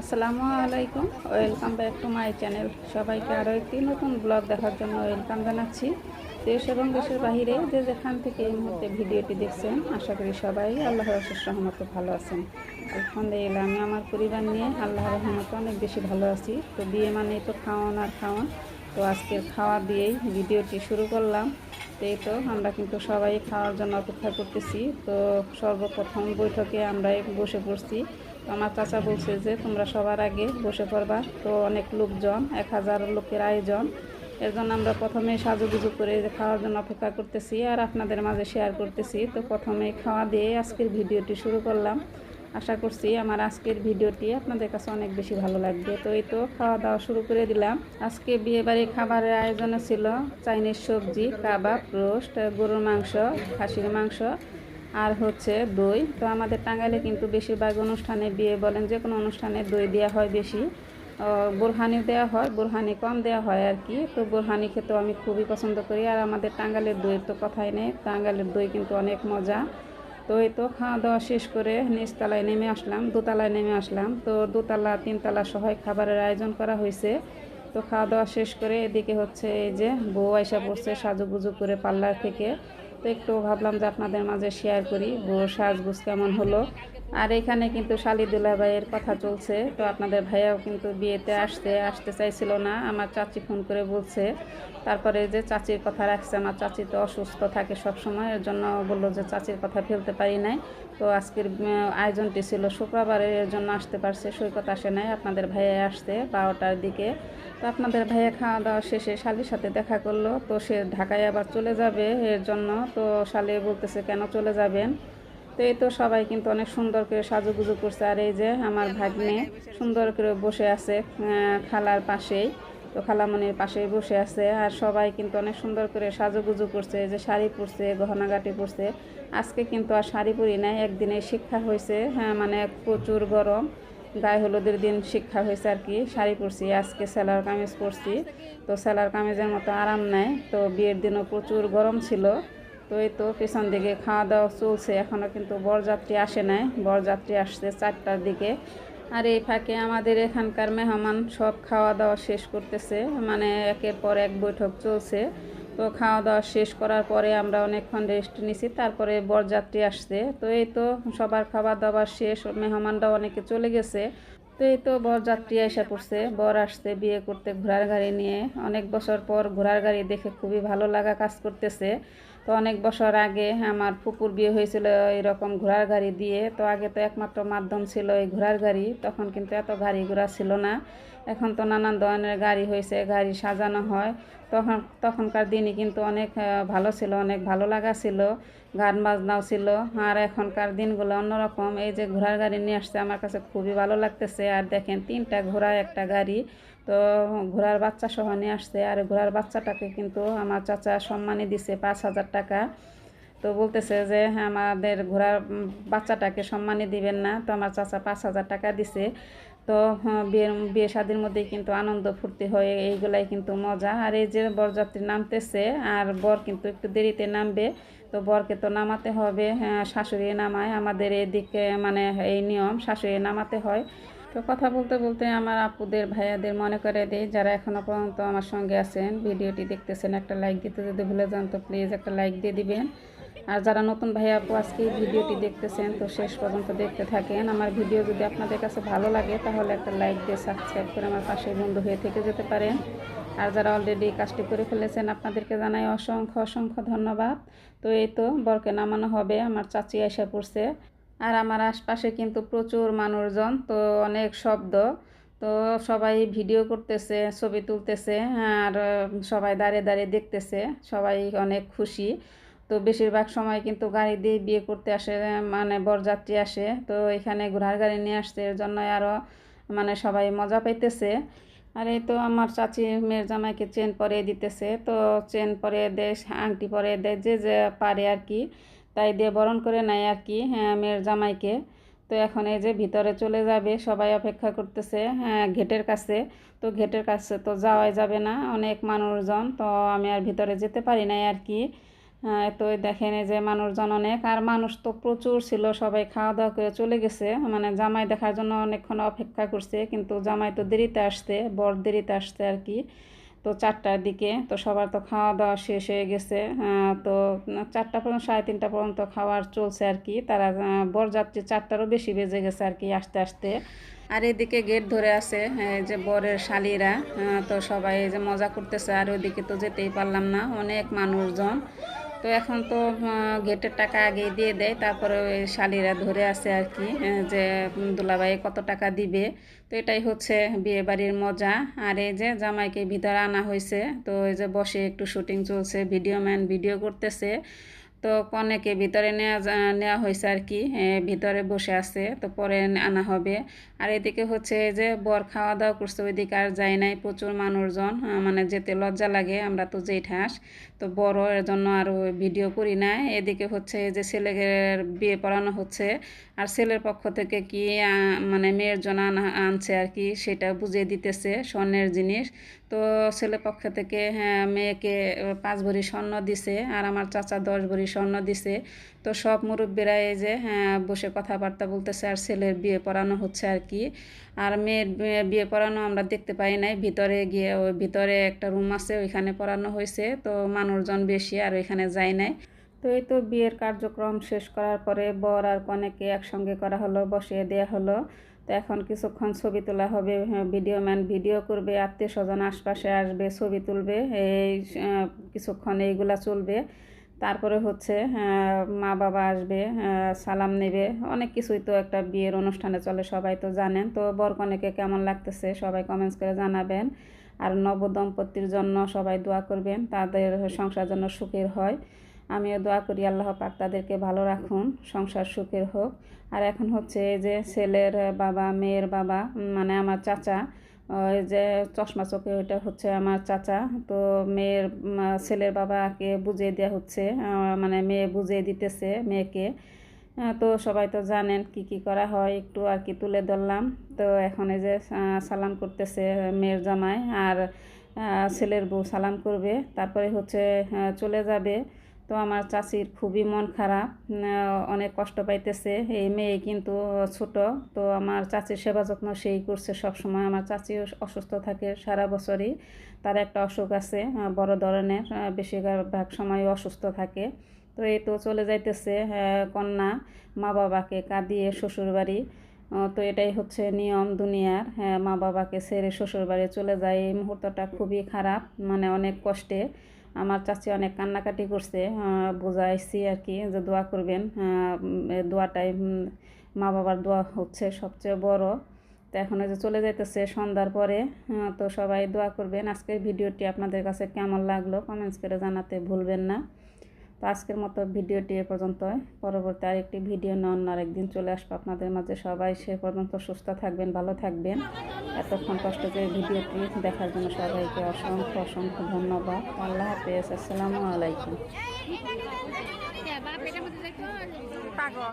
আসসালামু আলাইকুম। Welcome back to my channel সবাইকে আরও একটি নতুন ব্লগ দেখার জন্য ওয়েলকাম জানাচ্ছি। দেশ এবং দেশের বাহিরে যে যেখান থেকে এই মুহূর্তে ভিডিওটি দেখছেন, আশা করি সবাই আল্লাহর অশেষ রহমতে ভালো আছেন। আলহামদুলিল্লাহ, আমি আমার পরিবার নিয়ে আল্লাহ রহমতে অনেক বেশি ভালো আছি। তো বিয়ে মানেই তো খাওয়ান আর খাওয়ান। তো আজকের খাওয়া দিয়েই ভিডিওটি শুরু করলাম। এই তো, আমরা কিন্তু সবাই খাওয়ার জন্য অপেক্ষা করতেছি। তো সর্বপ্রথম বৈঠকে আমরাই বসে পড়ছি। আমার চাচা বলছে যে, তোমরা সবার আগে বসে পড়বা। তো অনেক লোকজন, এক হাজার লোকের আয়োজন। এর জন্য আমরা প্রথমে সাজুগুজু করে খাওয়ার জন্য অপেক্ষা করতেছি আর আপনাদের মাঝে শেয়ার করতেছি। তো প্রথমে খাওয়া দিয়ে আজকের ভিডিওটি শুরু করলাম। আশা করছি আমার আজকের ভিডিওটি আপনাদের কাছে অনেক বেশি ভালো লাগবে। তো এই তো খাওয়া দাওয়া শুরু করে দিলাম। আজকে বিয়েবাড়ি খাবারের আয়োজনে ছিল চাইনিজ সবজি, কাবাব, রোস্ট, গরুর মাংস, খাসির মাংস আর হচ্ছে দই। তো আমাদের টাঙ্গাইলে কিন্তু বেশিরভাগ অনুষ্ঠানে বিয়ে বলেন যে কোনো অনুষ্ঠানে দই দেওয়া হয় বেশি। বোরহানি দেওয়া হয়, বোরহানি কম দেওয়া হয় আর কি। তো বোরহানি খেতেও আমি খুবই পছন্দ করি। আর আমাদের টাঙ্গাইলের দইয়ের তো কথাই নেই। টাঙ্গাইলের দই কিন্তু অনেক মজা। তো এই তো খাওয়া দাওয়া শেষ করে নিচতলায় নেমে আসলাম, দোতলায় নেমে আসলাম। তো দোতলা, তিনতলা সহায় খাবারের আয়োজন করা হয়েছে। তো খাওয়া দাওয়া শেষ করে এদিকে হচ্ছে এই যে বউ আইসা পড়ছে সাজুগুজু করে পার্লার থেকে। তো একটু ভাবলাম যে আপনাদের মাঝে শেয়ার করি। বউ সাজগুজ কেমন হলো? আর এখানে কিন্তু শালিদুল্লাহ ভাইয়ের কথা চলছে। তো আপনাদের ভাইয়াও কিন্তু বিয়েতে আসতে আসতে চাইছিল না। আমার চাচি ফোন করে বলছে। তারপরে যে চাচির কথা রাখছে, আমার চাচি তো অসুস্থ থাকে সব সময় এর জন্য বলল যে চাচির কথা ফেলতে পারি নাই। তো আজকের আয়োজনটি ছিল শুক্রবারের জন্য আসতে পারছে, সৈকত আসে নাই। আপনাদের ভাইয়া আসতে বারোটার দিকে। তো আপনাদের ভাইয়া খাওয়া দাওয়া শেষে শালির সাথে দেখা করল। তো সে ঢাকায় আবার চলে যাবে এর জন্য। তো শালি বলতেছে, কেন চলে যাবেন? তো এই তো সবাই কিন্তু অনেক সুন্দর করে সাজুগুজু করছে। আর এই যে আমার ভাগ্নে সুন্দর করে বসে আছে খালার পাশেই। তো খালামণির পাশেই বসে আছে। আর সবাই কিন্তু অনেক সুন্দর করে সাজুগুজু করছে। যে শাড়ি পরছে, গহনাগাটি পরছে। আজকে কিন্তু আর শাড়ি পরি নাই। একদিনে শিক্ষা হয়েছে হ্যাঁ মানে প্রচুর গরম। গায়ে হলুদের দিন শিক্ষা হয়েছে আর কি। শাড়ি পরছি, আজকে সেলার কামিজ পরছি। তো সেলার কামিজের মতো আরাম নেয় তো বিয়ের দিনও প্রচুর গরম ছিল। তো এই তো পেছন দিকে খাওয়া দাওয়া চলছে এখনও কিন্তু বরযাত্রী আসে নাই। বরযাত্রী আসছে চারটার দিকে। আর এই ফাঁকে আমাদের এখানকার মেহমান সব খাওয়া দাওয়া শেষ করতেছে মানে একের পর এক বৈঠক চলছে। তো খাওয়া দাওয়া শেষ করার পরে আমরা অনেকক্ষণ রেস্ট নিছি, তারপরে বরযাত্রী আসছে। তো এই তো সবার খাবার দাবার শেষ, মেহমানরাও অনেকে চলে গেছে। তো এই তো বরযাত্রী এসে পড়ছে। বর আসছে বিয়ে করতে ঘোড়ার গাড়ি নিয়ে। অনেক বছর পর ঘোড়ার গাড়ি দেখে খুবই ভালো লাগা কাজ করতেছে। তো অনেক বছর আগে আমার ফুপুর বিয়ে হয়েছিল এরকম ঘোড়ার গাড়ি দিয়ে। তো আগে তো একমাত্র মাধ্যম ছিল এই ঘোড়ার গাড়ি। তখন কিন্তু এত গাড়ি ঘোড়া ছিল না। এখন তো নানান ধরনের গাড়ি হয়েছে, গাড়ি সাজানো হয়। তখন, তখনকার দিনই কিন্তু অনেক ভালো ছিল, অনেক ভালো লাগা ছিল, গান বাজনাও ছিল। আর এখনকার দিনগুলো অন্যরকম। এই যে ঘোড়ার গাড়ি নিয়ে আসছে, আমার কাছে খুবই ভালো লাগতেছে। আর দেখেন, তিনটা ঘোড়া, একটা গাড়ি। তো ঘোড়ার বাচ্চা সহ নিয়ে আসছে। আর ঘোড়ার বাচ্চাটাকে কিন্তু আমার চাচা সম্মানী দিছে পাঁচ হাজার টাকা। তো বলতেছে যে, আমাদের ঘোড়ার বাচ্চাটাকে সম্মানী দিবেন না। তো আমার চাচা পাঁচ হাজার টাকা দিছে। তো বিয়ে বিয়ে শাদির মধ্যেই কিন্তু আনন্দ ফুর্তি হয়, এইগুলাই কিন্তু মজা। আর এই যে বরযাত্রী নামতেছে, আর বর কিন্তু একটু দেরিতে নামবে, তো বরকে তো নামাতে হবে শাশুড়ি নামায়। আমাদের এদিকে মানে এই নিয়ম, শাশুড়ি নামাতে হয়। তো কথা বলতে বলতে আমার আপুদের ভাইয়াদের মনে করে দেয় যারা এখনও পর্যন্ত আমার সঙ্গে আছেন, ভিডিওটি দেখতেছেন, একটা লাইক দিতে যদি ভুলে যান, তো প্লিজ একটা লাইক দিয়ে দিবেন। আর যারা নতুন ভাইয়া আপু আজকে ভিডিওটি দেখতেছেন, তো শেষ পর্যন্ত দেখতে থাকেন। আমার ভিডিও যদি আপনাদের কাছে ভালো লাগে, তাহলে একটা লাইক দিয়ে সাবস্ক্রাইব করে আমার পাশে বন্ধু হয়ে থেকে যেতে পারেন। আর যারা অলরেডি কাজটি করে ফেলেছেন, আপনাদেরকে জানাই অসংখ্য অসংখ্য ধন্যবাদ। তো এই তো, বরকে নামানো হবে, আমার চাচি এসে পড়ছে। আর আমার আশপাশে কিন্তু প্রচুর মানুষজন, তো অনেক শব্দ। তো সবাই ভিডিও করতেছে, ছবি তুলতেছে, আর সবাই দাঁড়িয়ে দাঁড়িয়ে দেখতেছে, সবাই অনেক খুশি। তো বেশিরভাগ সময় কিন্তু গাড়ি দিয়ে বিয়ে করতে আসে মানে বরযাত্রী আসে। তো এখানে ঘোড়ার গাড়ি নিয়ে আসছে, এর জন্য আরও মানে সবাই মজা পাইতেছে। আর এই তো আমার চাচি মেয়ের জামাইকে চেন পরে দিতেছে। তো চেন পরে দেয়, আংটি পরে দেয়, যে যে পারে আর কি, তাই দিয়ে বরণ করে নেয় আর কি হ্যাঁ মেয়ের জামাইকে। তো এখন এই যে ভিতরে চলে যাবে, সবাই অপেক্ষা করতেছে হ্যাঁ ঘেটের কাছে। তো ঘেটের কাছে তো যাওয়াই যাবে না, অনেক মানুষজন, তো আমি আর ভিতরে যেতে পারি নাই আর কি। তো দেখেন যে মানুষজন অনেক, আর মানুষ তো প্রচুর ছিল, সবাই খাওয়া দাওয়া করে চলে গেছে। মানে জামাই দেখার জন্য অনেকক্ষণ অপেক্ষা করছে, কিন্তু জামাই তো দেরিতে আসছে, বর দেরিতে আসছে আর কি। তো চারটার দিকে, তো সবার তো খাওয়া দাওয়া শেষ হয়ে গেছে। তো চারটা পর্যন্ত, সাড়ে তিনটা পর্যন্ত খাওয়ার চলছে আর কি। তারা বরযাত্রী চারটারও বেশি বেজে গেছে আর কি আসতে আসতে। আর এদিকে গেট ধরে আছে যে বরের শালিরা। তো সবাই যে মজা করতেছে, আর ওইদিকে তো যেতেই পারলাম না। অনেক মানুষজন। তো এখন তো গেটের টাকা আগে দিয়ে দেয়, তারপরে ওই শালিরা ধরে আছে আর কি যে দুলাভাই কত টাকা দিবে। তো এটাই হচ্ছে বিয়ে বাড়ির মজা। আর এই যে জামাইকে ভিতরে আনা হয়েছে, তো এই যে বসে একটু শুটিং চলছে, ভিডিও ম্যান ভিডিও করতেছে। তো কনেকে ভিতরে নেওয়া নেওয়া হয়েছে আর কি ভিতরে বসে আছে, তো পরে আনা হবে। আর এদিকে হচ্ছে যে বর খাওয়া দাওয়া করছে, ওইদিকে আর যায় নাই প্রচুর মানুষজন মানে যেতে লজ্জা লাগে, আমরা তো যেই ঠাস। তো বড় এর জন্য আর ভিডিও করি না এদিকে হচ্ছে যে ছেলেকে বিয়ে পড়ানো হচ্ছে আর ছেলের পক্ষ থেকে কি মানে মেয়ের জন্য আনা- আনছে আর কি, সেটা বুঝিয়ে দিতেছে স্বর্ণের জিনিস। তো ছেলে পক্ষ থেকে হ্যাঁ মেয়েকে পাঁচ ভরি স্বর্ণ দিছে আর আমার চাচা দশ ভরি স্বর্ণ দিছে। তো সব মুরব্বীরা এই যে হ্যাঁ বসে কথাবার্তা বলতেছে আর ছেলের বিয়ে পড়ানো হচ্ছে আর কি। আর মেয়ের বিয়ে পড়ানো আমরা দেখতে পাই নাই। ভিতরে গিয়ে, ওই ভিতরে একটা রুম আছে, ওইখানে পড়ানো হয়েছে। তো মানুষজন বেশি আর ওইখানে যায় নাই। তো এই তো বিয়ের কার্যক্রম শেষ করার পরে বর আর কনেকে একসঙ্গে করা হলো বসিয়ে দেওয়া হলো। তো এখন কিছুক্ষণ ছবি তোলা হবে হ্যাঁ, ভিডিও ম্যান ভিডিও করবে আত্মীয় স্বজন আশপাশে আসবে ছবি তুলবে এই কিছুক্ষণ এইগুলা চলবে। তারপরে হচ্ছে মা বাবা আসবে সালাম নেবে। অনেক কিছুই তো একটা বিয়ের অনুষ্ঠানে চলে সবাই তো জানেন। তো বরকনেকে কেমন লাগতেছে সবাই কমেন্টস করে জানাবেন। আর নবদম্পতির জন্য সবাই দোয়া করবেন তাদের সংসার যেন সুখের হয়। আমিও দোয়া করি আল্লাহ পাক তাদেরকে ভালো রাখুন, সংসার সুখের হোক। আর এখন হচ্ছে যে ছেলের বাবা, মেয়ের বাবা মানে আমার চাচা, ওই যে চশমা চোখে ওইটা হচ্ছে আমার চাচা। তো মেয়ের ছেলের বাবাকে বুঝিয়ে দেওয়া হচ্ছে মানে মেয়ে বুঝিয়ে দিতেছে মেয়েকে। তো সবাই তো জানেন কি কি করা হয়, একটু আর কি তুলে ধরলাম। তো এখন এই যে সালাম করতেছে মেয়ের জামাই, আর ছেলের বউ সালাম করবে। তারপরে হচ্ছে চলে যাবে। তো আমার চাচির খুবই মন খারাপ অনেক কষ্ট পাইতেছে। এই মেয়ে কিন্তু ছোট, তো আমার চাচির সেবা যত্ন সেই করছে সব সময় আমার চাচি অসুস্থ থাকে সারা বছরই, তার একটা অসুখ আছে বড় ধরনের বেশিরভাগ সময় অসুস্থ থাকে। তো এই তো চলে যাইতেছে কন্যা, মা বাবাকে কাঁদিয়ে শ্বশুরবাড়ি। তো এটাই হচ্ছে নিয়ম দুনিয়ার হ্যাঁ মা বাবাকে ছেড়ে শ্বশুরবাড়ি চলে যায়। এই মুহূর্তটা খুবই খারাপ মানে অনেক কষ্টে। আমার চাচি অনেক কান্নাকাটি করছে বোঝাইছি আর কি যে দোয়া করবেন দোয়াটাই মা বাবার দোয়া হচ্ছে সবচেয়ে বড়। তো এখন যে চলে যাইতেছে সন্ধ্যার পরে তো সবাই দোয়া করবেন। আজকের ভিডিওটি আপনাদের কাছে কেমন লাগল কমেন্টস করে জানাতে ভুলবেন না। তো আজকের মতো ভিডিওটি এ পর্যন্ত পরবর্তী আরেকটি ভিডিও নিয়ে অন্য আরেকদিন চলে আসব আপনাদের মাঝে। সবাই সে পর্যন্ত সুস্থ থাকবেন ভালো থাকবেন। এতক্ষণ কষ্ট করে ভিডিওটি দেখার জন্য সবাইকে অসংখ্য অসংখ্য ধন্যবাদ। আল্লাহ হাফেজ। আসসালামু আলাইকুম।